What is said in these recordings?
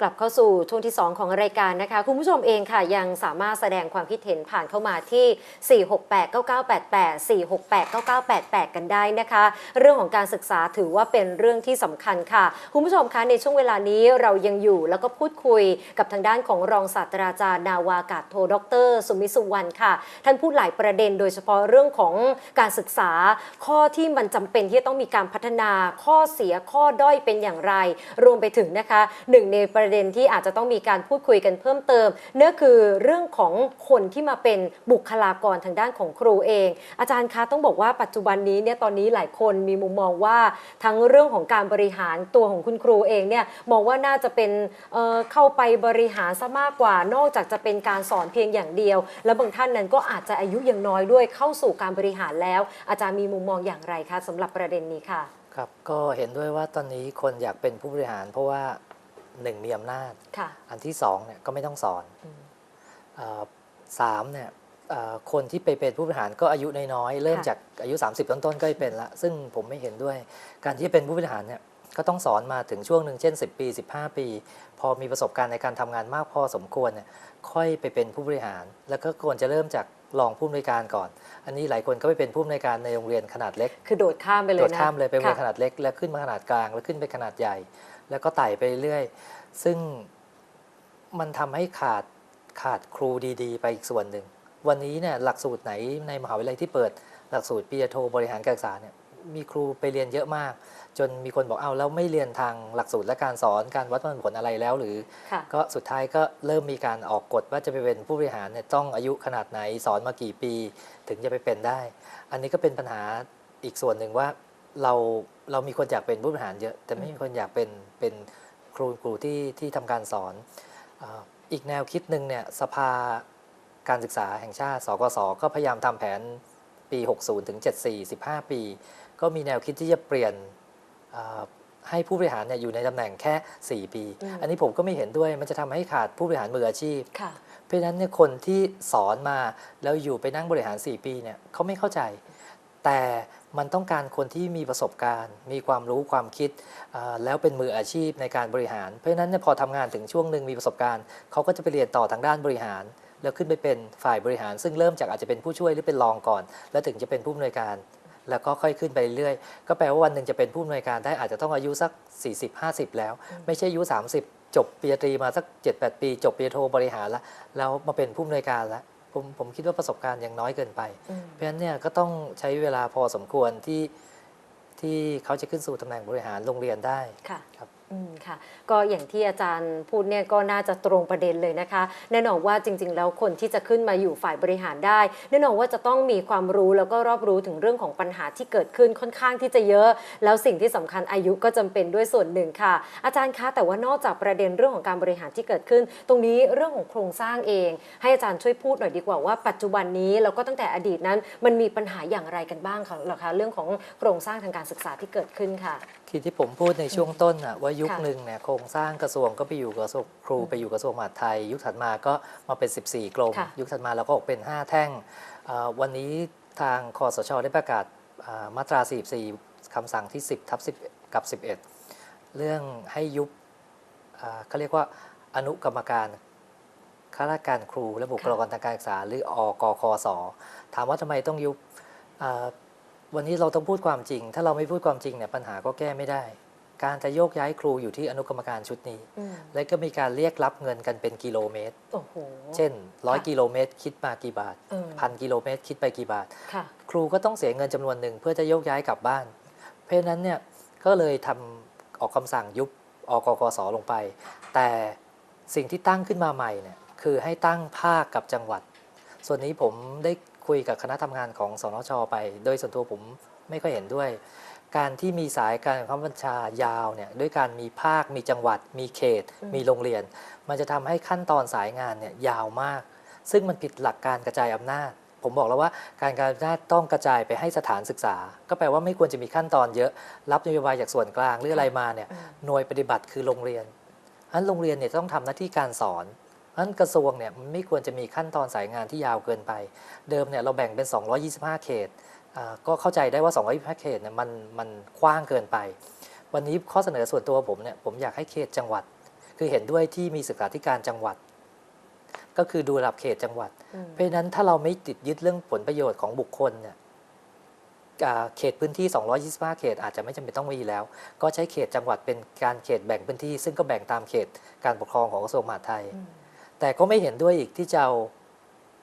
กลับเข้าสู่ช่วงที่ 2 ของรายการนะคะ คุณผู้ชมเองค่ะยังสามารถแสดงความคิดเห็นผ่านเข้ามาที่ 4689988 4689988 กันได้นะคะ เรื่องของการศึกษาถือว่าเป็นเรื่องที่สำคัญค่ะ คุณผู้ชมคะในช่วงเวลานี้เรายังอยู่แล้วก็พูดคุยกับทางด้านของรองศาสตราจารย์นาวากาศโทดร สุมิสุวรรณค่ะ ท่านพูดหลายประเด็นโดยเฉพาะเรื่องของการศึกษา ข้อที่มันจำเป็นที่จะต้องมีการพัฒนาข้อเสียข้อด้อยเป็นอย่างไร รวมไปถึงนะคะหนึ่งในประเด็นที่อาจจะต้องมีการพูดคุยกันเพิ่มเติมนั่นคือเรื่องของคนที่มาเป็นบุคลากรทางด้านของครูเอง อาจารย์คะต้องบอกว่าปัจจุบันนี้เนี่ยตอนนี้หลายคนมีมุมมองว่าทั้งเรื่องของการบริหารตัวของคุณครูเองเนี่ยมองว่าน่าจะเป็นเเข้าไปบริหารซะมากกว่า นอกจากจะเป็นการสอนเพียงอย่างเดียว แล้วบางท่านนั้นก็อาจจะอายุยังน้อยด้วยเข้าสู่การบริหารแล้ว อาจารย์มีมุมมองอย่างไรคะสำหรับประเด็นนี้ค่ะ ครับก็เห็นด้วยว่าตอนนี้คนอยากเป็นผู้บริหาร เพราะว่า หนึ่งมีอำนาจค่ะอันที่สองเนี่ยก็ไม่ต้องสอนอืมเอ่อสามเนี่ยเอ่อคนที่ไปเป็นผู้บริหารก็อายุน้อยๆเริ่มค่ะจากอายุ 30 ต้นๆก็ไปเป็นละซึ่งผมไม่เห็นด้วย การที่จะเป็นผู้บริหารเนี่ยก็ต้องสอนมาถึงช่วงหนึ่งเช่น 10 ปี 15 ปี พอมีประสบการณ์ในการทำงานมากพอสมควรเนี่ยค่อยไปเป็นผู้บริหาร แล้วก็ควรจะเริ่มจากรองผู้อำนวยการก่อน อันนี้หลายคนก็ไปเป็นผู้อำนวยการในโรงเรียนขนาดเล็ก คือโดดข้ามไปเลยโดนะดข้ามเลยไปโรงเรียนขค่ะนาดเล็ก แล้วขึ้นมาขนาดกลางแล้วขึ้นไปขนาดใหญ่ แล้วก็ไต่ไปเรื่อยๆซึ่งมันทำให้ขาดขาดครูดีๆ ไปอีกส่วนหนึ่ง วันนี้เนี่ยหลักสูตรไหนในมหาวิทยาลัยที่เปิด หลักสูตรปริญญาโทบริหารการศึกษาเนี่ยมีครูไปเรียนเยอะมาก จนมีคนบอกเอาแล้วไม่เรียนทางหลักสูตรและการสอนการวัดผลอะไรแล้วหรือค่ะก็สุดท้ายก็เริ่มมีการออกกฎว่าจะไปเป็นผู้บริหารเนี่ยต้องอายุขนาดไหนสอนมากี่ปี ถึงจะไปเป็นได้ อันนี้ก็เป็นปัญหาอีกส่วนหนึ่งว่า เราเรามีคนอยากเป็นผู้บริหารเยอะ แต่ไม่มีคนอยากเป็นเป็นครูครูที่ที่ทำการสอนอ่าอีกแนวคิดหนึ่งเนี่ยสภาการศึกษาแห่งชาติสกสก็พยายามทำแผนปี 60 ถึง 74 15 ปี ก็มีแนวคิดที่จะเปลี่ยนอ่าให้ผู้บริหารเนี่ยอยู่ในตำแหน่งแค่ 4 ปีอืมอันนี้ผมก็ไม่เห็นด้วยมันจะทำให้ขาดผู้บริหารมืออาชีพค่ะเพราะฉะนั้นเนี่ยคนที่สอนมาแล้วอยู่ไปนั่งบริหาร 4 ปีเนี่ยเขาไม่เข้าใจ แต่ มันต้องการคนที่มีประสบการณ์ มีความรู้ความคิดแล้วเป็นมืออาชีพในการบริหาร เพราะฉะนั้นพอทำงานถึงช่วงหนึ่งมีประสบการณ์เขาก็จะไปเรียนต่อทางด้านบริหาร แล้วขึ้นไปเป็นฝ่ายบริหาร ซึ่งเริ่มจากอาจจะเป็นผู้ช่วยหรือเป็นรองก่อน แล้วถึงจะเป็นผู้อำนวยการ แล้วก็ค่อยขึ้นไปเรื่อยก็แปลว่าวันหนึ่งจะเป็นผู้อำนวยการได้อาจจะต้องอายุสัก 40-50 แล้ว ไม่ใช่อายุ 30 จบปริญญาตรีมาสัก 7-8 ปี จบปริญญาโทบริหารแล้วแล้วมาเป็นผู้อำนวยการแล้ว ผมผมคิดว่าประสบการณ์ยังน้อยเกินไปอืมเพราะฉะนั้นเนี่ยก็ต้องใช้เวลาพอสมควรที่ที่เขาจะขึ้นสู่ตำแหน่งบริหารโรงเรียนได้ค่ะครับ อืมค่ะก็อย่างที่อาจารย์พูดเนี่ยก็น่าจะตรงประเด็นเลยนะคะ แน่นอนว่าจริง ๆ แล้วคนที่จะขึ้นมาอยู่ฝ่ายบริหารได้ แน่นอนว่าจะต้องมีความรู้แล้วก็รอบรู้ถึงเรื่องของปัญหาที่เกิดขึ้นค่อนข้างที่จะเยอะ แล้วสิ่งที่สำคัญอายุก็จำเป็นด้วยส่วนหนึ่งค่ะ อาจารย์คะแต่ว่านอกจากประเด็นเรื่องของการบริหารที่เกิดขึ้น ตรงนี้เรื่องของโครงสร้างเอง ให้อาจารย์ช่วยพูดหน่อยดีกว่าว่าปัจจุบันนี้แล้วก็ตั้งแต่อดีตนั้น มันมีปัญหาอย่างไรกันบ้างคะหรอคะเรื่องของโครงสร้างทางการศึกษาที่เกิดขึ้นค่ะ คือที่ผมพูดในช่วงต้นน่ะว่ายุคค่ะหนึ่งเนี่ยโครงสร้างกระทรวงก็ไปอยู่กระทรวงครูไปอยู่กระทรวงมหาดไทย ยุคถัดมาก็มาเป็น 14 กรมค่ะยุคถัดมาเราก็ออกเป็น 5 แท่งเอ่อวันนี้ทางคอสชได้ประกาศอ่ามาตรา 44คำสั่งที่ 10ทับ10 กับ 11 เรื่องให้ยุบอ่าเขาเรียกว่าอนุกรรมการข้าราชการครูและบุคลากรทางการศึกษาหรืออกคสถามว่าทำไมต้องยุบอ่า วันนี้เราต้องพูดความจริง ถ้าเราไม่พูดความจริงเนี่ยปัญหาก็แก้ไม่ได้ การจะโยกย้ายครูอยู่ที่อนุกรรมการชุดนี้อืมและก็มีการเรียกรับเงินกันเป็นกิโลเมตรโอ้โหเช่นค่ะ100กิโลเมตรคิดมากี่บาทเออพันกิโลเมตรคิดไปกี่บาทค่ะครูก็ต้องเสียเงินจำนวนหนึ่งเพื่อจะโยกย้ายกลับบ้าน เพราะฉะนั้นเนี่ยก็เลยทำออกคำสั่งยุบอกกสลงไป แต่สิ่งที่ตั้งขึ้นมาใหม่เนี่ยคือให้ตั้งภาคกับจังหวัด ส่วนนี้ผมได้ คุยกับคณะทำงานของสนชไป โดยส่วนตัวผมไม่ค่อยเห็นด้วย การที่มีสายการบังคับบัญชายาวเนี่ยด้วยการมีภาค มีจังหวัด มีเขตอืมมีโรงเรียน มันจะทำให้ขั้นตอนสายงานเนี่ยยาวมาก ซึ่งมันผิดหลักการกระจายอำนาจผมบอกแล้วว่าการกระจายอำนาจต้องกระจายไปให้สถานศึกษา ก็แปลว่าไม่ควรจะมีขั้นตอนเยอะ รับนโยบายจากส่วนกลางหรืออะไรมาเนี่ยอืมหน่วยปฏิบัติคือโรงเรียนฉะนั้นโรงเรียนเนี่ยต้องทำหน้าที่การสอน ฉะนั้นกระทรวงเนี่ยมันไม่ควรจะมีขั้นตอนสายงานที่ยาวเกินไป เดิมเนี่ยเราแบ่งเป็น 225 เขตอ่าก็เข้าใจได้ว่า 225 เขตเนี่ยมันมันกว้างเกินไป วันนี้ข้อเสนอส่วนตัวผมเนี่ยผมอยากให้เขตจังหวัด คือเห็นด้วยที่มีศึกษาธิการจังหวัด ก็คือดูระดับเขตจังหวัดอืมเพราะฉะนั้นถ้าเราไม่ติดยึดเรื่องผลประโยชน์ของบุคคลเนี่ยอ่าเขตพื้นที่ 225 เขต อาจจะไม่จำเป็นต้องมีแล้ว ก็ใช้เขตจังหวัดเป็นการเขตแบ่งพื้นที่ ซึ่งก็แบ่งตามเขตการปกครองของกระทรวงมหาดไทยอืม แต่ก็ไม่เห็นด้วยอีกที่จะเอา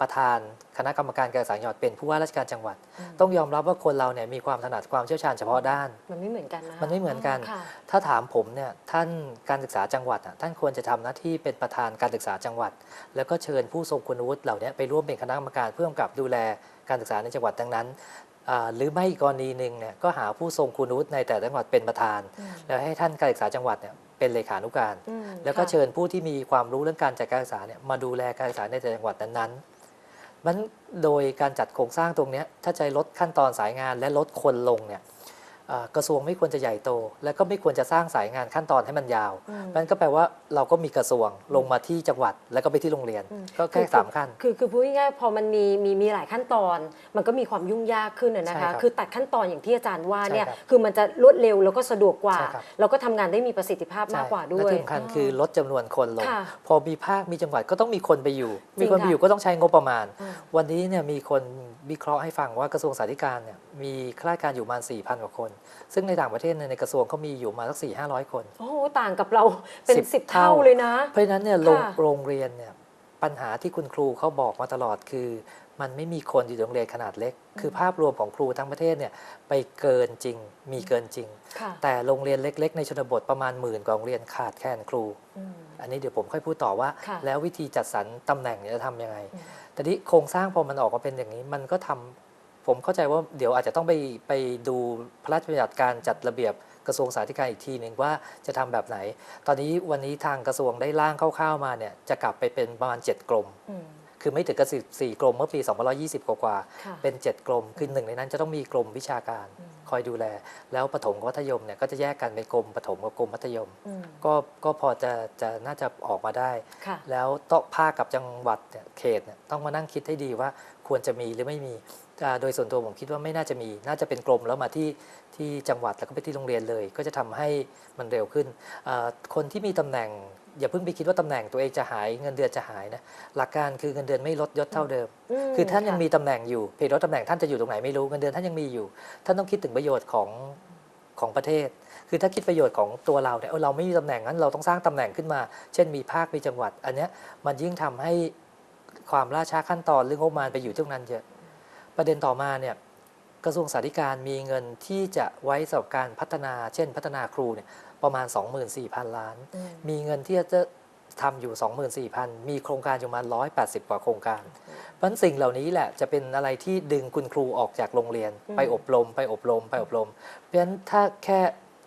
ประธานคณะกรรมการการศึกษาจังหวัดเป็นผู้ว่าราชการจังหวัด ต้องยอมรับว่าคนเราเนี่ยมีความถนัดความเชี่ยวชาญเฉพาะด้าน มันไม่เหมือนกันนะมันไม่เหมือนกันค่ะถ้าถามผมเนี่ยท่านการศึกษาจังหวัดอะท่านควรจะทำหน้าที่เป็นประธานการศึกษาจังหวัด แล้วก็เชิญผู้ทรงคุณวุฒิเหล่านี้ไปร่วมเป็นคณะกรรมการเพื่อกำกับดูแลการศึกษาในจังหวัดดังนั้นอ่าหรือไม่อีกกรณีหนึ่งเนี่ยก็หาผู้ทรงคุณวุฒิในแต่ละจังหวัดเป็นประธานอืมแล้วให้ท่านการศึกษาจังหวัดเนี่ย เป็นเลขานุการอืมแล้วก็ค่ะเชิญผู้ที่มีความรู้เรื่องการจัดการศึกษาเนี่ยมาดูแลการศึกษาในแต่ละจังหวัดนั้นๆมันโดยการจัดโครงสร้างตรงเนี้ยถ้าจะลดขั้นตอนสายงานและลดคนลงเนี่ยอ่า กระทรวงไม่ควรจะใหญ่โต และก็ไม่ควรจะสร้างสายงานขั้นตอนให้มันยาวอืมมันก็แปลว่าเราก็มีกระทรวงลงมาที่จังหวัด แล้วก็ไปที่โรงเรียนอืมก็แค่สามขั้น คือคือพูดง่ายๆพอมันมีมีมีหลายขั้นตอน มันก็มีความยุ่งยากขึ้นนะนะใช่คะครับคือตัดขั้นตอนอย่างที่อาจารย์ว่าเนี่ยใช่ครับคือมันจะรวดเร็วแล้วก็สะดวกกว่าใช่ครับแล้วก็ทำงานได้มีประสิทธิภาพมากกว่าด้วและยที่สำคัญคือลดจำนวนคนลงค่ะพอมีภาคมีจังหวัดก็ต้องมีคนไปอยู่จริงมีคนไปค่ะอยู่ก็ต้องใช้งบประมาณอืมวันนี้เนี่ยมีคนวิเคราะห์ให้ฟังว่ากระทรวงสาธการเนี่ยมีข้าราชการอยู่ประมาณ4,000กว่าคนซึ่งในต่างประเทศเนี่ยในกระทรวงเขามีอยู่มาสัก4 5 0 0คน โอ้โหต่างกับเราเป็นสิบสิบเท่าเท่าเลยนะ เพราะฉะนั้นเนี่ยโรงค่ะโรงเรียนเนี่ยปัญหาที่คุณครูเขาบอกมาตลอดคือ มันไม่มีคนอยู่ในโรงเรียนขนาดเล็ก คือภาพรวมของครูทั้งประเทศเนี่ยไปเกินจริง มีเกินจริงค่ะแต่โรงเรียนเล็ก ๆ ในชนบทประมาณหมื่นกว่าโรงเรียนขาดแคลนครูอืมอันนี้เดี๋ยวผมค่อยพูดต่อว่าค่ะแล้ววิธีจัดสรรตำแหน่งเนี่ยจะทำยังไงอืมแต่นี้โครงสร้างพอมันออกมาเป็นอย่างนี้ มันก็ทำ ผมเข้าใจว่าเดี๋ยวอาจจะต้องไปไปดูพระราชบัญญัติการจัดระเบียบกระทรวงสาธารณสุขอีกทีหนึ่งว่าจะทำแบบไหน ตอนนี้วันนี้ทางกระทรวงได้ร่างคร่าวๆมาเนี่ยจะกลับไปเป็นประมาณ 7 กรม คือไม่ถึงกับสี่กรมเมื่อปี 2520 กว่าค่ะๆเป็น 7 กรมคือหนึ่งในนั้นจะต้องมีกรมวิชาการอืมคอยดูแล แล้วประถมกับมัธยมเนี่ยก็จะแยกกันเป็นกรมประถมกับกรมมัธยมอืมก็ก็พอจะจะน่าจะออกมาได้ค่ะแล้วต้องภาคกับจังหวัดเนี่ยเขตเนี่ยต้องมานั่งคิดให้ดีว่าควรจะมีหรือไม่มีอ่าโดยส่วนตัวผมคิดว่าไม่น่าจะมี น่าจะเป็นกรมแล้วมาที่ที่จังหวัดแล้วก็ไปที่โรงเรียนเลย ก็จะทำให้มันเร็วขึ้นอ่าคนที่มีตำแหน่ง อย่าเพิ่งไปคิดว่าตำแหน่งตัวเองจะหายเงินเดือนจะหายนะหลักการคือเงินเดือนไม่ลดยศเท่าเดิมมคือท่านยังค่ะมีตำแหน่งอยู่เพียงแต่ว่าตำแหน่งท่านจะอยู่ตรงไหนไม่รู้เงินเดือนท่านยังมีอยู่ ท่านต้องคิดถึงประโยชน์ของของประเทศ คือถ้าคิดประโยชน์ของตัวเราเนี่ยเออเราไม่มีตำแหน่งนั้นเราต้องสร้างตำแหน่งขึ้นมา เช่นมีภาคมีจังหวัด อันเนี้ยมันยิ่งทำให้ความล่าช้าขั้นตอนเรื่องงบประมาณไปอยู่ที่ตรงนั้นเยอะประเด็นต่อมาเนี่ยกระทรวงสาธการมีเงินที่จะไว้สำหรับการพัฒนา เช่น พัฒนาครูเนี่ย ประมาณ 24,000 ล้านอืมมีเงินที่จะทำอยู่ 24,000 มีโครงการอยู่ประมาณ180 กว่าโครงการเพราะฉะนั้นสิ่งเหล่านี้แหละจะเป็นอะไรที่ดึงคุณครูออกจากโรงเรียนอืมไปอบรม ไปอบรม ไปอบรม เพราะฉะนั้นถ้าแค่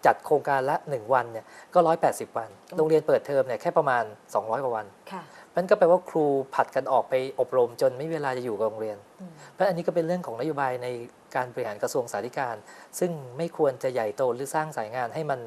จัดโครงการละ 1 วันเนี่ยก็ 180 วัน โรงเรียนเปิดเทอมเนี่ยแค่ประมาณ 200 กว่าวันค่ะมันก็แปลว่าครูผัดกันออกไปอบรมจนไม่มีเวลาจะอยู่กับโรงเรียนอืมเพราะอันนี้ก็เป็นเรื่องของนโยบายในการบริหารกระทรวงสาธการซึ่งไม่ควรจะใหญ่โตหรือสร้างสายงานให้มัน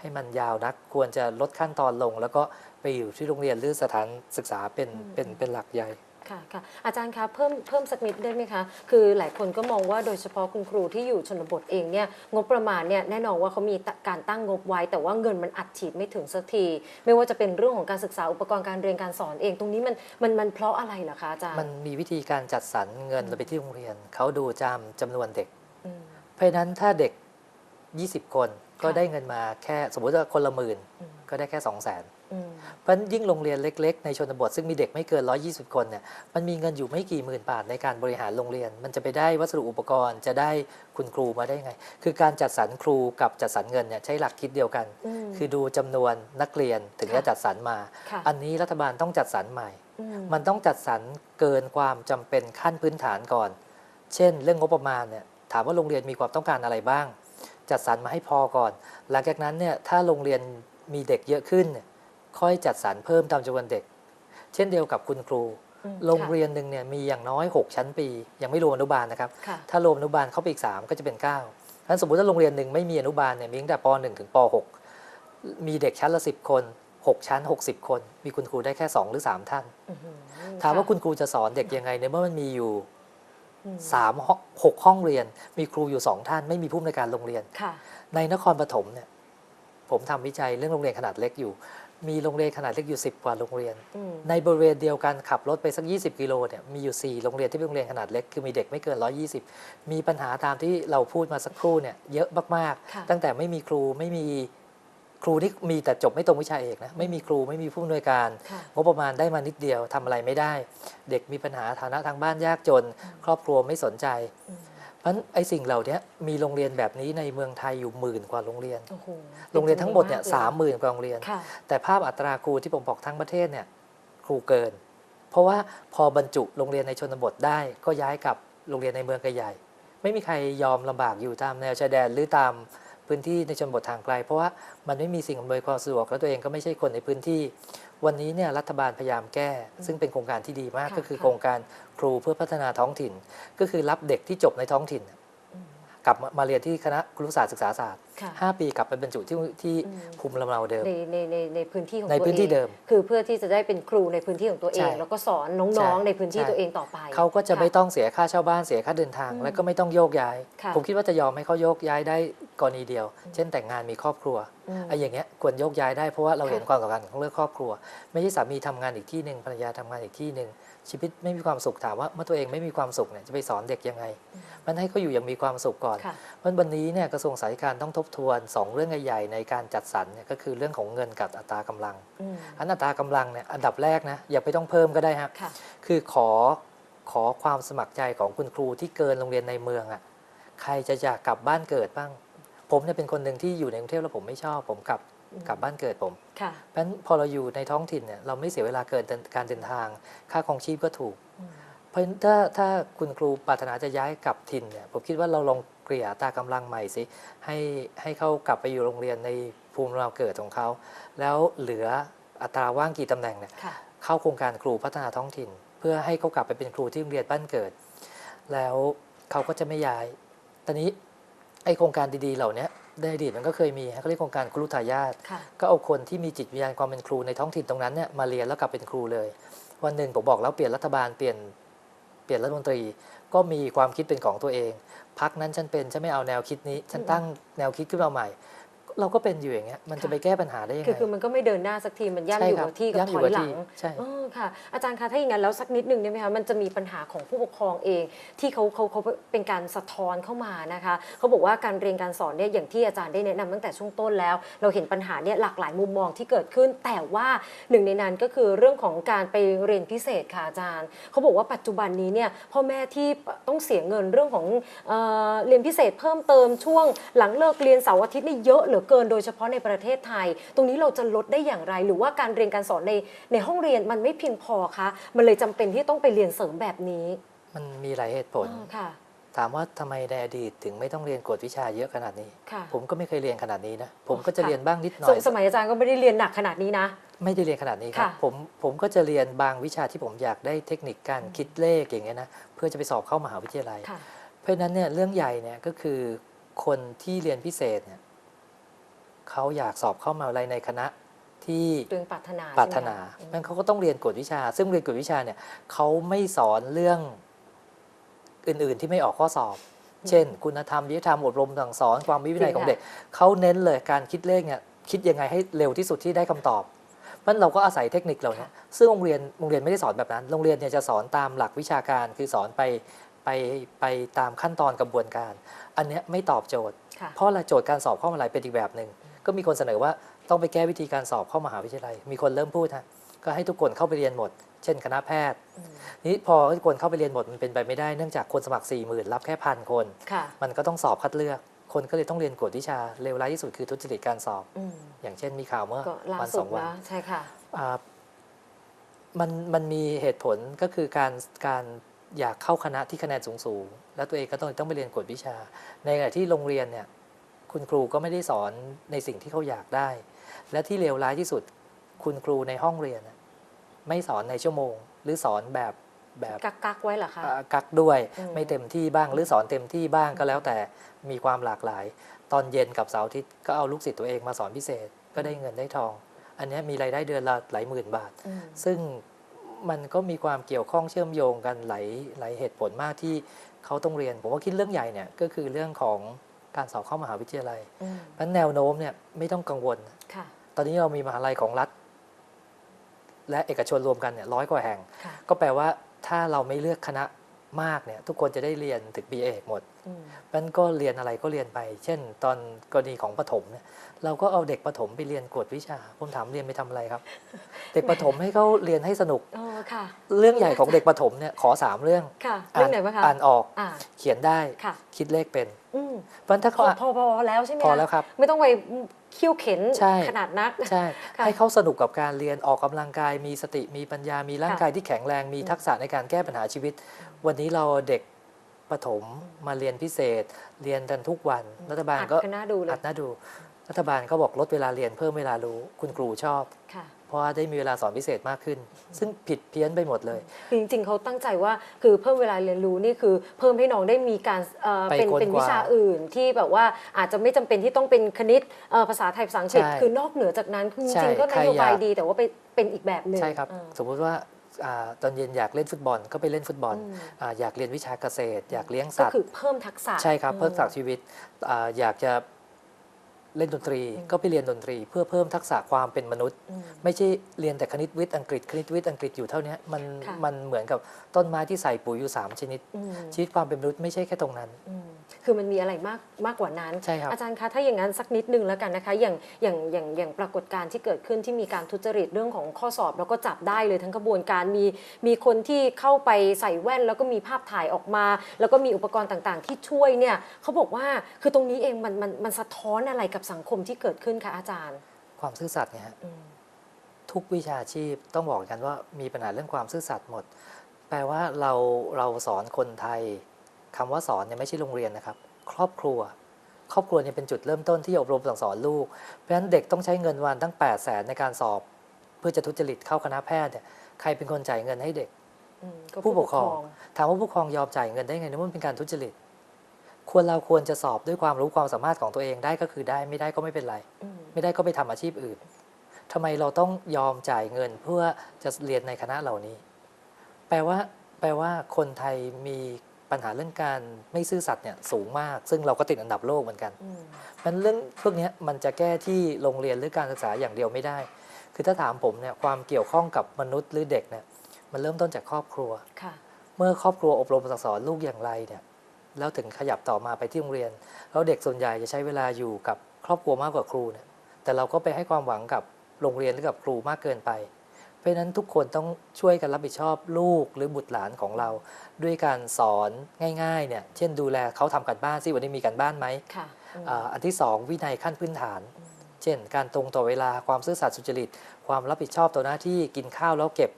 ให้มันยาวนัก ควรจะลดขั้นตอนลง แล้วก็ไปอยู่ที่โรงเรียนหรือสถานศึกษาเป็นอืมเป็นเป็นหลักใหญ่ค่ะค่ะอาจารย์คะเพิ่มเพิ่มสักนิดได้ไหมคะ คือหลายคนก็มองว่าโดยเฉพาะคุณครูที่อยู่ชนบทเองเนี่ยงบประมาณเนี่ยแน่นอนว่าเขามีการตั้งงบไว้ แต่ว่าเงินมันอัดฉีดไม่ถึงสักที ไม่ว่าจะเป็นเรื่องของการศึกษาอุปกรณ์การเรียนการสอนเอง ตรงนี้มันมันมันเพราะอะไรเหรอคะอาจารย์มันมีวิธีการจัดสรรเงินอืมเราไปที่โรงเรียนเขาดูจำจำนวนเด็กอืมเพราะฉะนั้นถ้าเด็ก 20 คน ก็ค่ะได้เงินมาแค่สมมติว่าคนละหมื่นอืมก็ได้แค่2 0 0 0 0นอืมเพราะฉะนั้นยิ่งโรงเรียนเล็ก ๆ ในชนบท ซึ่งมีเด็กไม่เกิน 120 คนเนี่ยมันมีเงินอยู่ไม่กี่หมื่นบาทในการบริหารโรงเรียน มันจะไปได้วัสดุอุปกรณ์จะได้คุณครูมาได้ไง คือการจัดสรรครูกับจัดสรรเงินเนี่ยใช้หลักคิดเดียวกันมคือดูจำนวนนักเรียนถึงค่ะจะจัดสรรมาค่ะอันนี้รัฐบาลต้องจัดสรรใหม่อืมมันต้องจัดสรรเกินความจำเป็นขั้นพื้นฐานก่อน เช่น เรื่องงบประมาณเนี่ยถามว่าโรงเรียนมีความต้องการอะไรบ้าง จัดสรรมาให้พอก่อน หลังจากนั้นเนี่ยถ้าโรงเรียนมีเด็กเยอะขึ้นเนี่ยค่อยจัดสรรเพิ่มตามจำนวนเด็ก เช่นเดียวกับคุณครูอืมโรงค่ะเรียนหนึ่งเนี่ยมีอย่างน้อย 6 ชั้นปี ยังไม่รวมอนุบาลนะครับค่ะถ้ารวมอนุบาลเข้าไปอีก 3 ก็จะเป็น9เพราะฉะนั้นสมมติถ้าโรงเรียนหนึ่งไม่มีอนุบาลเนี่ยมีตั้งแต่ป .1 ถึงป .6 มีเด็กชั้นละ 10 คน 6 ชั้น 60 คน มีคุณครูได้แค่ 2 หรือ 3 ท่านอื้อหือถามว่าะคุณครูจะสอนเด็กยังไงในเมื่อมันมีอยู่อืม 3ห้องหกห้องเรียน มีครูอยู่2ท่าน ไม่มีผู้อำนวยการโรงเรียนค่ะในนครปฐมเนี่ยผมทำวิจัยเรื่องโรงเรียนขนาดเล็กอยู่ มีโรงเรียนขนาดเล็กอยู่ 10 กว่าโรงเรียนอืมในบริเวณเดียวกันขับรถไปสัก 20 กิโลเนี่ยมีอยู่ 4 โรงเรียนที่เป็นโรงเรียนขนาดเล็กคือมีเด็กไม่เกิน 120 มีปัญหาตามที่เราพูดมาสักครู่เนี่ยเยอะมากค่ะๆตั้งแต่ไม่มีครูไม่มี ครูที่มีแต่จบไม่ตรงวิชาเอกนะไม่มีครูไม่มีผู้อำนวยการค่ะงบประมาณได้มานิดเดียวทำอะไรไม่ได้ เด็กมีปัญหาฐานะทางบ้านยากจน ครอบครัวไม่สนใจอืมเพราะฉะนั้นไอ้สิ่งเหล่านี้มีโรงเรียนแบบนี้ในเมืองไทยอยู่หมื่นกว่าโรงเรียนโอ้โหโรงเรียนทั้งหมดเนี่ยป็จำวสามกหมื่นกว่าโรงเรียนค่ะแต่ภาพอัตราครูที่ผมบอกทั้งประเทศเนี่ยครูเกิน เพราะว่าพอบรรจุโรงเรียนในชนบทได้ ก็ย้ายกลับโรงเรียนในเมืองใหญ่ๆไม่มีใครยอมลำบากอยู่ตามแนวชายแดนหรือตาม พื้นที่ในชนบททางไกล เพราะว่ามันไม่มีสิ่งอำนวยความสะดวกแล้วตัวเองก็ไม่ใช่คนในพื้นที่ วันนี้เนี่ยรัฐบาลพยายามแก้ ซึ่งเป็นโครงการที่ดีมากก็คือโครงการครูเพื่อพัฒนาท้องถิ่น ก็คือรับเด็กที่จบในท้องถิ่น กลับมามาเรียนที่คณะครุศาสตร์ศึกษาศาสตร์ค่ะ5ปีกลับไปบรรจุที่ที่อืมภูมิลำเนาเดิมในในในในพื้นที่ของในตัวพื้นที่องเดิม คือเพื่อที่จะได้เป็นครูในพื้นที่ของตัวเองใช่แล้วก็สอนใช่น้องๆในพื้นที่ใช่ตัวเองต่อไป เขาก็จะค่ไม่ต้องเสียค่าเช่าบ้านเสียค่าเดินทางอืมแล้วก็ไม่ต้องโยกย้ายค่ะผมคิดว่าจะยอมให้เขาโยกย้ายได้กรณีเดียว เช่นแต่งงานมีครอบครัวอืมไอ้อย่างเงี้ยควรโยกย้ายได้เพราะว่าเราค่ะเห็นความสำคัญของเรื่องครอบครัว ไม่ใช่สามีทำงานอีกที่หนึ่งภรรยาทำงานอีกที่หนึ่ง ชีวิตไม่มีความสุขถามว่าเมื่อตัวเองไม่มีความสุขเนี่ยจะไปสอนเด็กยังไง มันให้เขาอยู่อย่างมีความสุขก่อนค่ะเพราะวันนี้เนี่ยกระทรวงสาธารณสุขต้องทบทวน 2 เรื่องใหญ่ๆในการจัดสรรเนี่ยก็คือเรื่องของเงินกับอัตรากำลังอืมอันอัตรากำลังเนี่ยอันดับแรกนะอย่าไปต้องเพิ่มก็ได้ฮะค่ะคือขอขอความสมัครใจของคุณครูที่เกินโรงเรียนในเมืองอะ่ะใครจะอยากกลับบ้านเกิดบ้าง ผมเนี่ยเป็นคนหนึ่งที่อยู่ในกรุงเทพแล้วผมไม่ชอบ ผมกลับอืม กลับบ้านเกิดผมค่ะเพราะฉะนั้นพอเราอยู่ในท้องถิ่นเนี่ยเราไม่เสียเวลาเกินการเดินทาง ค่าครองชีพก็ถูกอืมเพราะฉะนั้นถ้าถ้าคุณครูปรารถนาจะย้ายกลับถิ่นเนี่ยผมคิดว่าเราลองเกลี่ยอัตรากำลังใหม่สิให้ให้เขากลับไปอยู่โรงเรียนในภูมิลำเนาเกิดของเขาแล้วเหลืออัตราว่างกี่ตำแหน่งเนี่ยค่ะเข้าโครงการครูพัฒนาท้องถิ่น เพื่อให้เขากลับไปเป็นครูที่โรงเรียนบ้านเกิด แล้วเขาก็จะไม่ย้าย ตอนนี้ไอโครงการดีๆ เหล่านี้ ในอดีตมันก็เคยมีฮะเขาเรียกโครงการครูทายาทค่ะก็เอาคนที่มีจิตวิญญาณความเป็นครูในท้องถิ่นตรงนั้นเนี่ยมาเรียนแล้วกลับเป็นครูเลย วันหนึ่งผมบอกแล้วเปลี่ยนรัฐบาลเปลี่ยนเปลี่ยนรัฐมนตรี ก็มีความคิดเป็นของตัวเองพักนั้นฉันเป็นฉันไม่เอาแนวคิดนี้ ฉันตั้งแนวคิดขึ้นมาใหม่ เราก็เป็นอยู่อย่างเงี้ยมันจะไปแก้ปัญหาได้ยังคือไงคือมันก็ไม่เดินหน้าสักทีมันย่ำใช่อยู่ครับกับที่กับย่ำอถยู่อยกับหลัที่งใช่เออค่ะ อาจารย์คะถ้าอย่างนั้นแล้วสักนิดหนึ่งได้ไหมคะมันจะมีปัญหาของผู้ปกครองเอง ที่เขาเขาเขาเป็นการสะท้อนเข้ามานะคะเขาบอกว่าการเรียนการสอนเนี่ยอย่างที่อาจารย์ได้แนะนำตั้งแต่ช่วงต้นแล้ว เราเห็นปัญหาเนี่ยหลากหลายมุมมองที่เกิดขึ้น แต่ว่าหนึ่งในนั้นก็คือเรื่องของการไปเรียนพิเศษค่ะอาจารย์เขาบอกว่าปัจจุบันนี้เนี่ยพ่อแม่ที่ต้องเสียเงินเรื่องของเอ่อเรียนพิเศษเพิ่มเติมช่วงหลังเลิกเรียนเสาร์อาทิตย์นี่เยอะเหลือเกิน โดยเฉพาะในประเทศไทย ตรงนี้เราจะลดได้อย่างไร หรือว่าการเรียนการสอนในในห้องเรียนมันไม่เพียงพอคะมันเลยจำเป็นที่ต้องไปเรียนเสริมแบบนี้ มันมีหลายเหตุผลอ่าค่ะถามว่าทำไมในอดีตถึงไม่ต้องเรียนกวดวิชาเยอะขนาดนี้ค่ะผมก็ไม่เคยเรียนขนาดนี้นะ ผมก็จะค่ะเรียนบ้างนิดหน่สอย สมัยอาจารย์ก็ไม่ได้เรียนหนักขนาดนี้นะ ไม่ได้เรียนขนาดนี้ครับค่ะผมผมก็จะเรียนบางวิชาที่ผมอยากได้เทคนิคการคิดเลขอย่างเงี้ยนะ เพื่อจะไปสอบเข้ามหาวิทยาลัยค่ะเพราะฉะนั้นเนี่ยเรื่องใหญ่เนี่ยก็คือคนที่เรียนพิเศษเนี่ย เขาอยากสอบเข้ามหาวิทยาลัยในคณะที่ตัวเองปรารถนาปรารถนาใช่ไหมคะงั้นเขาก็ต้องเรียนกวดวิชา ซึ่งเรียนกวดวิชาเนี่ยเขาไม่สอนเรื่องอื่นๆที่ไม่ออกข้อสอบ เช่น คุณธรรมจริยธรรมอบรมสั่งสอนความมีวินัยของเด็กเขาเน้นเลยการคิดเลขเนี่ยคิดยังไงให้เร็วที่สุดที่ได้คำตอบเพราะฉะนั้นเราก็อาศัยเทคนิคเหล่านี้ซึ่งโรงเรียนโรงเรียนไม่ได้สอนแบบนั้น โรงเรียนเนี่ยจะสอนตามหลักวิชาการคือสอนไปไปไปตามขั้นตอนกระบวนการ อันเนี้ยไม่ตอบโจทย์ ค่ะ เพราะอะไรโจทย์การสอบเข้ามหาวิทยาลัยเป็นอีกแบบหนึ่ง ก็มีคนเสนอว่าต้องไปแก้วิธีการสอบเข้ามหาวิทยาลัย มีคนเริ่มพูดฮะก็ให้ทุกคนเข้าไปเรียนหมด เช่น คณะแพทย์อืมนี่พอทุกคนเข้าไปเรียนหมดมันเป็นไปไม่ได้เนื่องจากคนสมัคร4ี่หมื่นรับแค่พันคนค่ะมันก็ต้องสอบคัดเลือก คนก็เลยต้องเรียนกวดวิชาเร็วร้ายที่สุดคือทุจริตการสอบอืมอย่างเช่นมีข่าวเมื่อก็ล่าวันสุสดองวันนะใช่ค่ะอ่ามันมันมีเหตุผลก็คือการการอยากเข้าคณะที่คะแนนสูงๆ แล้วตัวเองก็ต้องต้องไปเรียนกวดวิชา ในขณะที่โรงเรียนเนี่ย คุณครูก็ไม่ได้สอนในสิ่งที่เขาอยากได้ และที่เลวร้ายที่สุด คุณครูในห้องเรียนน่ะไม่สอนในชั่วโมง หรือสอนแบบแบบกักกักๆไว้เหรอคะอ่ากักด้วยอืมไม่เต็มที่บ้างหรือสอนเต็มที่บ้างก็แล้วแต่มีความหลากหลาย ตอนเย็นกับเสาร์อาทิตย์ก็เอาลูกศิษย์ตัวเองมาสอนพิเศษก็ได้เงินได้ทอง อันเนี้ยมีรายได้เดือนละหลายหมื่นบาทอืมซึ่งมันก็มีความเกี่ยวข้องเชื่อมโยงกันหลายหลายเหตุผลมากที่เขาต้องเรียน ผมว่าคิดเรื่องใหญ่เนี่ยก็คือเรื่องของ การสอบเข้ามหาวิทยาลัยอืมเพราะฉะนั้นแนวโน้มเนี่ยไม่ต้องกังวลค่ะตอนนี้เรามีมหาลัยของรัฐ และเอกชนรวมกันเนี่ยร้อยกว่าแห่งค่ะก็แปลว่าถ้าเราไม่เลือกคณะ มากเนี่ยทุกคนจะได้เรียนถึงปีเอกหมดอืมมันก็เรียนอะไรก็เรียนไป เช่น ตอนกรณีของประถมเนี่ยเราก็เอาเด็กประถมไปเรียนกวดวิชาผมถามเรียนไปทำอะไรครับ เด็กประถมให้เขาเรียนให้สนุกอ๋อค่ะเรื่องใหญ่ของเด็กประถมเนี่ยขอสามเรื่องค่ะเรื่องไหนบ้างคะอ่านออกอ่าเขียนได้ค่ะคิดเลขเป็นอืมเพราะฉะนั้นถ้าพอเขาพอพอแล้วใช่ไหมพอคะแล้วครับ ไม่ต้องไปเคี่ยวเข็นใช่ขนาดนักใช่ค่ะให้เขาสนุกกับการเรียนออกกำลังกาย มีสติมีปัญญามีร่างค่ะกายที่แข็งแรงมีทักษะในการแก้ปัญหาชีวิต วันนี้เราเด็กประถมมาเรียนพิเศษ เรียนกันทุกวัน รัฐบาลอัดก็กันหน้าดูเลยอัดหน้าดู รัฐบาลก็บอกลดเวลาเรียนเพิ่มเวลารู้คุณครูชอบค่ะเพราะว่าได้มีเวลาสอนพิเศษมากขึ้น ซึ่งผิดเพี้ยนไปหมดเลยคือจริงๆ เขาตั้งใจว่าคือเพิ่มเวลาเรียนรู้นี่คือ เพิ่มให้น้องได้มีการเอ่อไปเป็นค้นเป็นวิชาคว้าอื่นที่แบบว่าอาจจะไม่จำเป็นที่ต้องเป็นคณิตเอ่อภาษาไทยภาษาอังกฤษใช่คือนอกเหนือจากนั้นคือจใช่ริงๆก็นใครโยบายอยากดีแต่ว่าไปเป็นอีกแบบหนึ่งใช่ครับอ่าสมมุติว่าอ่า ตอนเย็นอยากเล่นฟุตบอลก็ไปเล่นฟุตบอลอืมอ่าอยากเรียนวิชาเกษตร อยากเลี้ยงก็สัตว์คือเพิ่มทักษะใช่ครับอืมเพิ่มทักษะชีวิตอาอยากจะ เล่นดนตรีอืมก็ไปเรียนดนตรี เพื่อเพิ่มทักษะความเป็นมนุษย์อืมไม่ใช่เรียนแต่คณิตวิทย์อังกฤษคณิตวิทย์อังกฤษอยู่เท่านี้มันค่ะมันเหมือนกับต้นไม้ที่ใส่ปุ๋ยอยู่ 3 ชนิดอืมชีวิตความเป็นมนุษย์ไม่ใช่แค่ตรงนั้นอืมคือมันมีอะไรมากมากกว่านั้นใช่ครับอาจารย์คะถ้าอย่างนั้นสักนิดนึงแล้วกันนะคะ อย่างอย่างอย่างอย่างปรากฏการณ์ที่เกิดขึ้นที่มีการทุจริตเรื่องของข้อสอบ แล้วก็จับได้เลยทั้งกระบวนการมีมีคนที่เข้าไปใส่แว่น แล้วก็มีภาพถ่ายออกมา แล้วก็มีอุปกรณ์ต่างๆ ที่ช่วยเนี่ยเขาบอกว่าคือตรงนี้เองมันมันมันสะท้อนอะไรกับสังคมที่เกิดขึ้นคะอาจารย์ ความซื่อสัตย์เนี่ยฮะอืมทุกวิชาชีพต้องบอกกันว่ามีปัญหาเรื่องความซื่อสัตย์หมด แปลว่าเราเราสอนคนไทยคำว่าสอนเนี่ยไม่ใช่โรงเรียนนะครับ ครอบครัว ครอบครัวเนี่ยเป็นจุดเริ่มต้นที่อบรมสั่งสอนลูก เพราะฉะนั้นเด็กต้องใช้เงินวันตั้ง8 0 0แสนในการสอบ เพื่อจะทุจริตเข้าคณะแพทย์เนี่ยใครเป็นคนจ่ายเงินให้เด็กอืมก็ผู้ปกครอง ถามว่าผู้ปกครองยอมจ่ายเงินได้ไงเนี่ยมันเป็นการทุจริต ควรเราควรจะสอบด้วยความรู้ความสามารถของตัวเองได้ก็คือได้ไม่ได้ก็ไม่เป็นไรอืมไม่ได้ก็ไปทำอาชีพอื่นทำไมเราต้องยอมจ่ายเงินเพื่อจะเรียนในคณะเหล่านี้ แปลว่า แปลว่าคนไทยมีปัญหาเรื่องการไม่ซื่อสัตย์เนี่ยสูงมาก ซึ่งเราก็ติดอันดับโลกเหมือนกันอืมมันเรื่องพวกเนี้ยมันจะแก้ที่โรงเรียนหรือการศึกษาอย่างเดียวไม่ได้ คือถ้าถามผมเนี่ยความเกี่ยวข้องกับมนุษย์หรือเด็กเนี่ยมันเริ่มต้นจากครอบครัวค่ะเมื่อครอบครัวอบรมสั่งสอนลูกอย่างไรเนี่ย แล้วถึงขยับต่อมาไปที่โรงเรียน แล้วเด็กส่วนใหญ่จะใช้เวลาอยู่กับครอบครัวมากกว่าครูเนี่ยแต่เราก็ไปให้ความหวังกับโรงเรียนหรือกับครูมากเกินไป เพราะฉะนั้นทุกคนต้องช่วยกันรับผิดชอบลูกหรือบุตรหลานของเรา ด้วยการสอนง่ายๆเนี่ยเช่นดูแลเขาทำกันบ้านสิวันนี้มีกันบ้านไหมค่ะอืมอ่าอันที่สองวินัยขั้นพื้นฐาน เช่น การตรงต่อเวลาความซื่อสัตย์สุจริต ความรับผิดชอบต่อหน้าที่กินข้าวแล้วเก็บ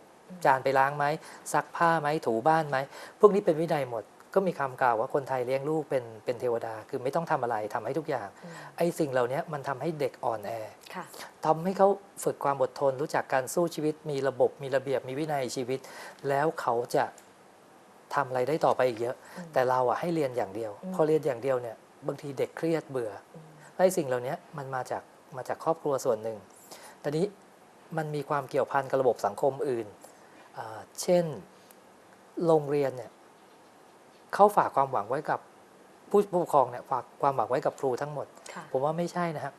จานไปล้างไหมซักผ้าไหมถูบ้านไหมพวกนี้เป็นวินัยหมด ก็มีคำกล่าวว่าคนไทยเลี้ยงลูกเป็นเป็นเทวดา คือไม่ต้องทำอะไรทำให้ทุกอย่างอืมไอ้สิ่งเหล่านี้มันทำให้เด็กอ่อนแอค่ะทำให้เขาฝึกความอดทน รู้จักการสู้ชีวิต มีระบบมีระเบียบมีวินัยชีวิต แล้วเขาจะทำอะไรได้ต่อไปอีกเยอะอืมแต่เราอะให้เรียนอย่างเดียวอืมพอเรียนอย่างเดียวเนี่ยบางทีเด็กเครียดเบื่ออืมไอ้สิ่งเหล่านี้มันมาจากมาจากครอบครัวส่วนหนึ่งแต่นี้มันมีความเกี่ยวพันกับระบบสังคมอื่นอ่าเช่น โรงเรียนเนี่ย เขาฝากความหวังไว้กับผู้ผู้ปกครองเนี่ยฝากความหวังไว้กับครูทั้งหมดค่ะผมว่าไม่ใช่นะครับ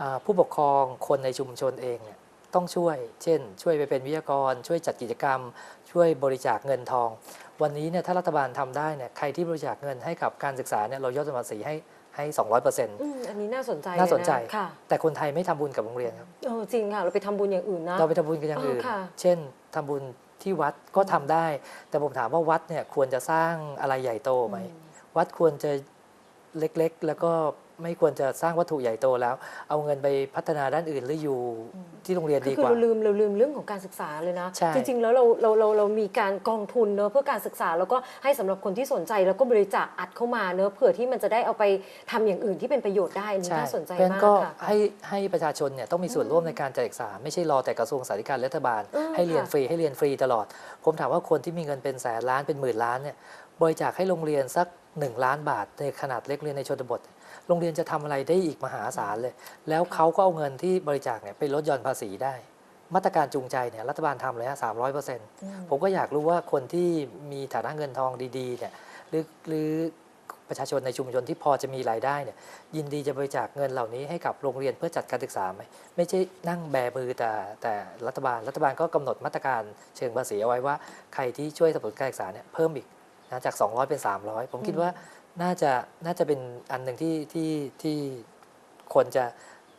อ่าผู้ปกครองคนในชุมชนเองเนี่ยต้องช่วย เช่น ช่วยไปเป็นวิทยากร ช่วยจัดกิจกรรม ช่วยบริจาคเงินทอง วันนี้เนี่ยถ้ารัฐบาลทำได้เนี่ยใครที่บริจาคเงินให้กับการศึกษาเนี่ยเรายอดภาษีให้ให้200เปอร์เซ็นต์อืมอันนี้น่าสนใจน่าสนใจเลยะค่ะแต่คนไทยไม่ทำบุญกับโรงเรียนครับเออจริงค่ะ เราไปทำบุญอย่างอื่นนะ เราไปทำบุญกันอย่างอื่นเออค่ะเช่นทำบุญ ที่วัดก็ทำได้ แต่ผมถามว่าวัดเนี่ยควรจะสร้างอะไรใหญ่โตไหมอืมวัดควรจะเล็กๆ แล้วก็ ไม่ควรจะสร้างวัตถุใหญ่โตแล้ว เอาเงินไปพัฒนาด้านอื่นหรืออยู่ที่โรงเรียนคือดีคืกอว่าเราลืมเราลืมเรื่องของการศึกษาเลยนะใช่จริงๆ แล้วเราเราเราเรามีการกองทุนเนอะเพื่อการศึกษาแล้วก็ให้สำหรับคนที่สนใจแล้วก็บริจาคอัดเข้ามาเนอะเผื่อที่มันจะได้เอาไปทำอย่างอื่นที่เป็นประโยชน์ได้อันนี่ใช่น่าสนใจเพราะฉะนั้มานกก็ค่ะให้ให้ประชาชนเนี่ยต้องมีส่วนร่วมในการจัดศึกษา ไม่ใช่รอแต่กระทรวงสาธารณสุขรัฐบาลเออให้เรียนค่ะฟรีให้เรียนฟรีตลอด ผมถามว่าคนที่มีเงินเป็นแสนล้านเป็นหมื่นล้านเนี่ยบริจาคให้โรงเรียนสัก 1 ล้านบาทในขนาดเล็กเรียนในชนบท โรงเรียนจะทำอะไรได้อีกมหาศาลเลย แล้วเขาก็เอาเงินที่บริจาคเนี่ยไปลดหย่อนภาษีได้ มาตรการจูงใจเนี่ยรัฐบาลทำเลยฮะสามร้อยเปอร์เซ็นต์อืมผมก็อยากรู้ว่าคนที่มีฐานะเงินทองดีๆเนี่ยหรือหรือประชาชนในชุมชนที่พอจะมีรายได้เนี่ยยินดีจะบริจาคเงินเหล่านี้ให้กับโรงเรียนเพื่อจัดการศึกษาไหมไม่ใช่นั่งแบมือแต่แต่รัฐบาลรัฐบาลก็กำหนดมาตรการเชิงภาษีเอาไว้ว่า ใครที่ช่วยสนับสนุนการศึกษาเนี่ยเพิ่มอีกนะจาก 200 เป็น 300 ผมคิดว่า น่าจะน่าจะเป็นอันหนึ่งที่ที่ที่ควรจะ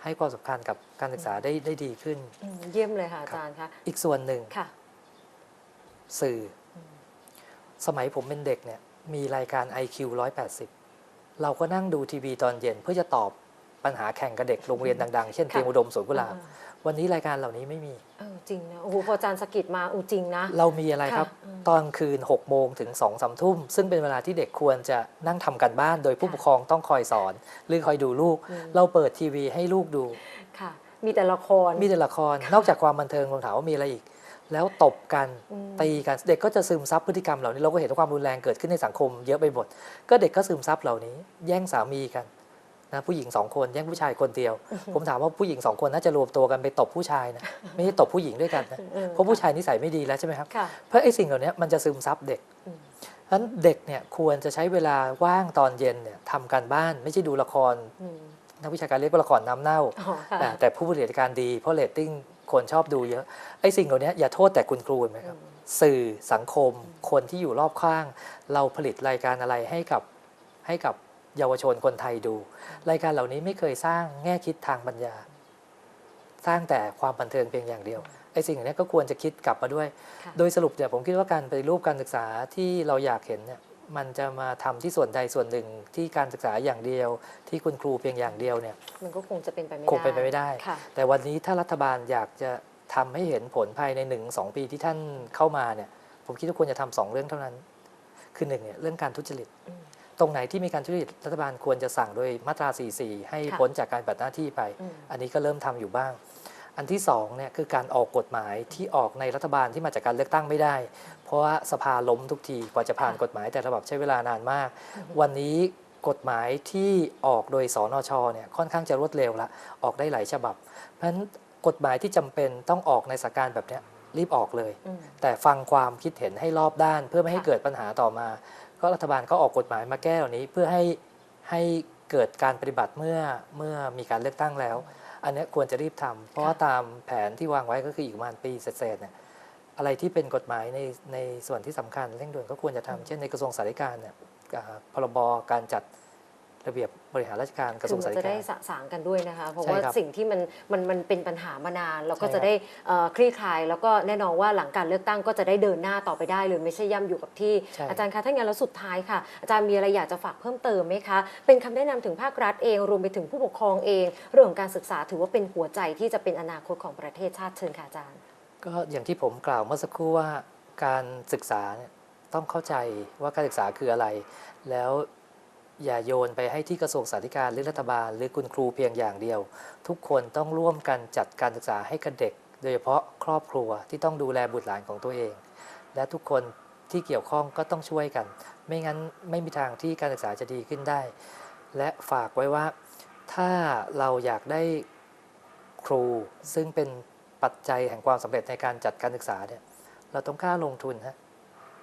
ให้ความสำคัญกับการศึกษาได้ได้ดีขึ้น อืมเยี่ยมเลยค่ะอาจารย์คะอีกส่วนหนึ่งค่ะ สื่ออสมัยผมเป็นเด็กเนี่ยมีรายการ IQ 180 เราก็นั่งดูทีวีตอนเย็นเพื่อจะตอบปัญหาแข่งกับเด็กโรงเรียนดังๆ เช่นค่ะเตรียมอุดมสวนกุหลาบ อ่า วันนี้รายการเหล่านี้ไม่มีเออจริงนะโอ้โหพออาจารย์สะกิดมาอูจริงนะ เรามีอะไรครับค่ะอืมตอนคืน6โมงถึง2สามทุ่ม ซึ่งเป็นเวลาที่เด็กควรจะนั่งทำกันบ้าน โดยผู้ค่ะปกครองต้องคอยสอน หรือคอยดูลูกอืมเราเปิดทีวีให้ลูกดูค่ะ มีแต่ละครมีแต่ละคร นอกจากความบันเทิงผมถามว่ามีอะไรอีก แล้วตบกันอืมตีกันเด็กก็จะซึมซับพฤติกรรมเหล่านี้เราก็เห็นว่าความรุนแรงเกิดขึ้นในสังคม เยอะไปหมดก็เด็กก็ซึมซับเหล่านี้ แย่งสามีกัน นะผู้หญิงสองคนแย่งผู้ชายคนเดียว ผมถามว่าผู้หญิงสองคนน่าจะรวมตัวกันไปตบผู้ชายนะไม่ใช่ตบผู้หญิงด้วยกันนะออเพราะผู้ชายนิสัยไม่ดีแล้วใช่ไหมครับค่ะเพราะไอ้สิ่งเหล่านี้มันจะซึมซับเด็กอืมฉะนั้นเด็กเนี่ยควรจะใช้เวลาว่างตอนเย็นเนี่ยทำการบ้านไม่ใช่ดูละครอืมนักวิชาการเรียกว่าละครน้ำเน่าอ๋อค่ะแต่แต่ผู้บริหารการดีเพราะเรตติ้งคนชอบดูเยอะไอ้สิ่งเหล่านี้อย่าโทษแต่คุณครูเห็นไหมครับสื่อสังคมคนที่อยู่รอบข้าง เราผลิตรายการอะไรให้กับให้กับ เยาวชนคนไทยดู รายการเหล่านี้ไม่เคยสร้างแง่คิดทางปัญญา สร้างแต่ความบันเทิงเพียงอย่างเดียวไอ้สิ่งเหล่านี้ก็ควรจะคิดกลับมาด้วยค่ะโดยสรุปเนี่ยผมคิดว่าการปฏิรูปการศึกษาที่เราอยากเห็นเนี่ยมันจะมาทำที่ส่วนใดส่วนหนึ่งที่การศึกษาอย่างเดียว ที่คุณครูเพียงอย่างเดียวเนี่ยมันก็คงจะเป็นไปไม่ได้คงเป็นไปไม่ได้ค่ะแต่วันนี้ถ้ารัฐบาลอยากจะทำให้เห็นผลภายในหนึ่งสองปีที่ท่านเข้ามาเนี่ยผมคิดว่าควรจะทำสองเรื่องเท่านั้น คือหนึ่งเนี่ยเรื่องการทุจริตอืม ตรงไหนที่มีการทุจริตรัฐบาลควรจะสั่งโดยมาตรา 44 ให้ค่ะพ้นจากการปฏิบัติหน้าที่ไปอืมอันนี้ก็เริ่มทำอยู่บ้าง อันที่สองเนี่ยคือการออกกฎหมายที่ออกในรัฐบาลที่มาจากการเลือกตั้งไม่ได้ เพราะว่าสภาล้มทุกทีกว่าจะผ่านค่ะกฎหมายแต่ระบบใช้เวลานานมาก วันนี้กฎหมายที่ออกโดยสนชเนี่ยค่อนข้างจะรวดเร็วละออกได้หลายฉบับ เพราะฉะนั้นกฎหมายที่จำเป็นต้องออกในสถานการณ์แบบเนี้ยรีบออกเลยอืมแต่ฟังความคิดเห็นให้รอบด้านเพื่อไม่ให้ค่ะเกิดปัญหาต่อมา ก็รัฐบาลก็ออกกฎหมายมาแก้เหล่านี้เพื่อให้ให้เกิดการปฏิบัติเมื่อเมื่อมีการเลือกตั้งแล้ว อันนี้ควรจะรีบทำเพราะว่าตามแผนที่วางไว้ก็คืออีกประมาณปีเศษๆเนี่ยอะไรที่เป็นกฎหมายในในส่วนที่สำคัญเร่งด่วนก็ควรจะทำเช่นในกระทรวงสาธารณสุขเนี่ยพรบการจัด ระเบียบบริหารราชการกระทรคืวองมัสานธารณจะสุได้ขสะสางกันด้วยนะคะเพราะใช่ว่าครับสิ่งที่มันมันมันเป็นปัญหามานาน เราก็ใช่จะครับได้เอ่อคลี่คลาย แล้วก็แน่นอนว่าหลังการเลือกตั้งก็จะได้เดินหน้าต่อไปได้เลยไม่ใช่ย่ำอยู่กับที่ใช่อาจารย์คะถ้างั้นแล้วสุดท้ายค่ะ อาจารย์มีอะไรอยากจะฝากเพิ่มเติมไหมคะ เป็นคำแนะนำถึงภาครัฐเอง รวมไปถึงผู้ปกครองเอง เรื่องของการศึกษาถือว่าเป็นหัวใจที่จะเป็นอนาคตของประเทศชาติเชิญค่ะอาจารย์ ก็อย่างที่ผมกล่าวเมื่อสักครู่ว่าการศึกษาเนี่ยต้องเข้าใจว่าการศึกษาคืออะไร แล้ว อย่าโยนไปให้ที่กระทรวงสาธารณสุขหรือรัฐบาล หรือคุณครูเพียงอย่างเดียว ทุกคนต้องร่วมกันจัดการศึกษาให้กับเด็ก โดยเฉพาะครอบครัวที่ต้องดูแลบุตรหลานของตัวเอง และทุกคนที่เกี่ยวข้องก็ต้องช่วยกัน ไม่งั้นไม่มีทางที่การศึกษาจะดีขึ้นได้ และฝากไว้ว่า ถ้าเราอยากได้ครูซึ่งเป็นปัจจัยแห่งความสำเร็จในการจัดการศึกษาเนี่ยเราต้องกล้าลงทุนฮะ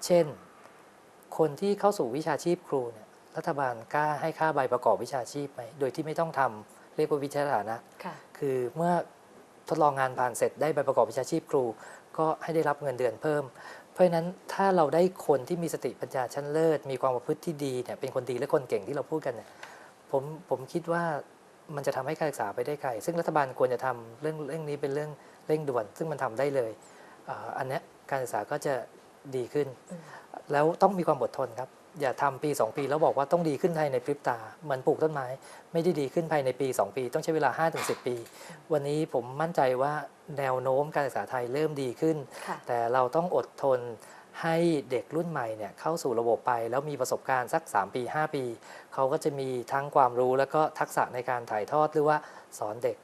เช่น คนที่เข้าสู่วิชาชีพครูเนี่ย รัฐบาลกล้าให้ค่าใบประกอบวิชาชีพไหมโดยที่ไม่ต้องทำเรียกว่าวิชาฐานะค่ะคือเมื่อทดลองงานผ่านเสร็จได้ใบประกอบวิชาชีพครู ก็ให้ได้รับเงินเดือนเพิ่ม เพราะฉะนั้นถ้าเราได้คนที่มีสติปัญญาชั้นเลิศ มีความประพฤติที่ดีเนี่ยเป็นคนดีและคนเก่งที่เราพูดกันเนี่ยผมผมคิดว่ามันจะทำให้การศึกษาไปได้ไกล ซึ่งรัฐบาลควรจะทำเรื่องเรื่องนี้เป็นเรื่องเร่งด่วน ซึ่งมันทำได้เลยอ่าอันเนี้ยการศึกษาก็จะดีขึ้นอืมแล้วต้องมีความอดทนครับ อย่าทำปี 2 ปี แล้วบอกว่าต้องดีขึ้นภายในพริบตา เหมือนปลูกต้นไม้ ไม่ได้ดีขึ้นภายในปี 2 ปี ต้องใช้เวลา 5-10 ปี วันนี้ผมมั่นใจว่าแนวโน้มการศึกษาไทยเริ่มดีขึ้นค่ะแต่เราต้องอดทนให้เด็กรุ่นใหม่เนี่ยเข้าสู่ระบบไป แล้วมีประสบการณ์สัก 3 ปี 5 ปี เขาก็จะมีทั้งความรู้แล้วก็ทักษะในการถ่ายทอดหรือว่าสอนเด็ก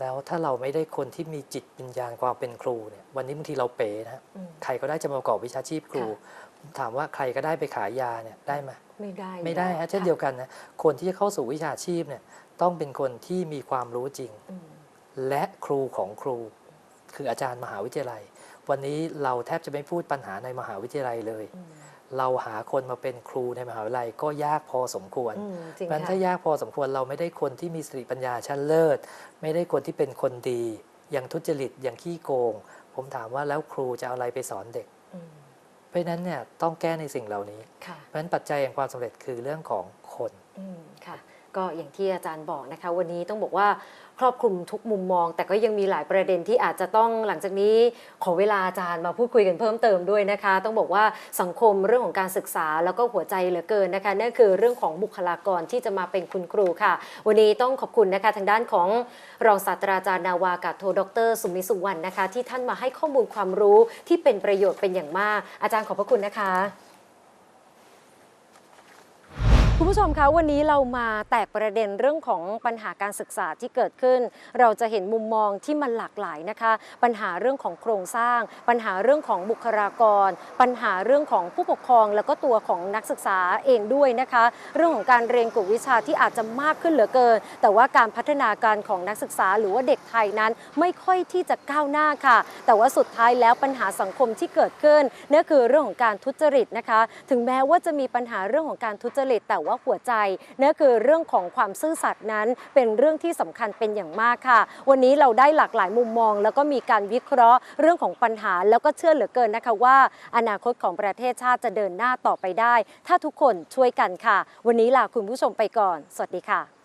แล้วถ้าเราไม่ได้คนที่มีจิตวิญญาณความเป็นครูเนี่ยวันนี้บางทีเราเป๋นะฮะอืมใครก็ได้จะมาประกอบวิชาชีพครูค่ะผม ถามว่าใครก็ได้ไปขายยาเนี่ยได้ไหมไม่ได้อยู่ไม่ได้แล้วฮะเช่นเดียวกันนะคนที่จะเข้าสู่วิชาชีพเนี่ยต้องเป็นคนที่มีความรู้จริงอืมและครูของครู คืออาจารย์มหาวิทยาลัย วันนี้เราแทบจะไม่พูดปัญหาในมหาวิทยาลัยเลยอืมเราหาคนมาเป็นครูในมหาวิทยาลัยก็ยากพอสมควรอืมจริงเพราะฉะนั้นค่ะถ้ายากพอสมควรเราไม่ได้คนที่มีสติปัญญาชั้นเลิศ ไม่ได้คนที่เป็นคนดีอย่างทุจริตอย่างขี้โกง ผมถามว่าแล้วครูจะเอาอะไรไปสอนเด็กอืม เพราะฉะนั้นเนี่ยต้องแก้ในสิ่งเหล่านี้ค่ะเพราะฉะนั้นปัจจัยแห่งความสำเร็จคือเรื่องของคนอืมค่ะ ก็อย่างที่อาจารย์บอกนะคะ วันนี้ต้องบอกว่าครอบคลุมทุกมุมมอง แต่ก็ยังมีหลายประเด็นที่อาจจะต้องหลังจากนี้ขอเวลาอาจารย์มาพูดคุยกันเพิ่มเติมด้วยนะคะ ต้องบอกว่าสังคมเรื่องของการศึกษาแล้วก็หัวใจเหลือเกินนะคะนั่นคือเรื่องของบุคลากรที่จะมาเป็นคุณครูค่ะ วันนี้ต้องขอบคุณนะคะ ทางด้านของรองศาสตราจารย์นาวากาโทดร สุมิสุวรรณนะคะ ที่ท่านมาให้ข้อมูลความรู้ที่เป็นประโยชน์เป็นอย่างมาก อาจารย์ขอบพระคุณนะคะ คุณผู้ชมคะวันนี้เรามาแตกประเด็นเรื่องของปัญหาการศึกษาที่เกิดขึ้น เราจะเห็นมุมมองที่มันหลากหลายนะคะ ปัญหาเรื่องของโครงสร้าง ปัญหาเรื่องของบุคลากร ปัญหาเรื่องของผู้ปกครอง แล้วก็ตัวของนักศึกษาเองด้วยนะคะ เรื่องของการเรียนกลุ่มวิชาที่อาจจะมากขึ้นเหลือเกิน แต่ว่าการพัฒนาการของนักศึกษา หรือว่าเด็กไทยนั้นไม่ค่อยที่จะก้าวหน้าค่ะ แต่ว่าสุดท้ายแล้วปัญหาสังคมที่เกิดขึ้นนั่นคือเรื่องของการทุจริตนะคะ ถึงแม้ว่าจะมีปัญหาเรื่องของการทุจริตแต่ว่าหัวใจนั่นคือเรื่องของความซื่อสัตย์นั้นเป็นเรื่องที่สำคัญเป็นอย่างมากค่ะ วันนี้เราได้หลากหลายมุมมอง แล้วก็มีการวิเคราะห์เรื่องของปัญหา แล้วก็เชื่อเหลือเกินนะคะว่า อนาคตของประเทศชาติจะเดินหน้าต่อไปได้ ถ้าทุกคนช่วยกันค่ะ วันนี้ลาคุณผู้ชมไปก่อน สวัสดีค่ะ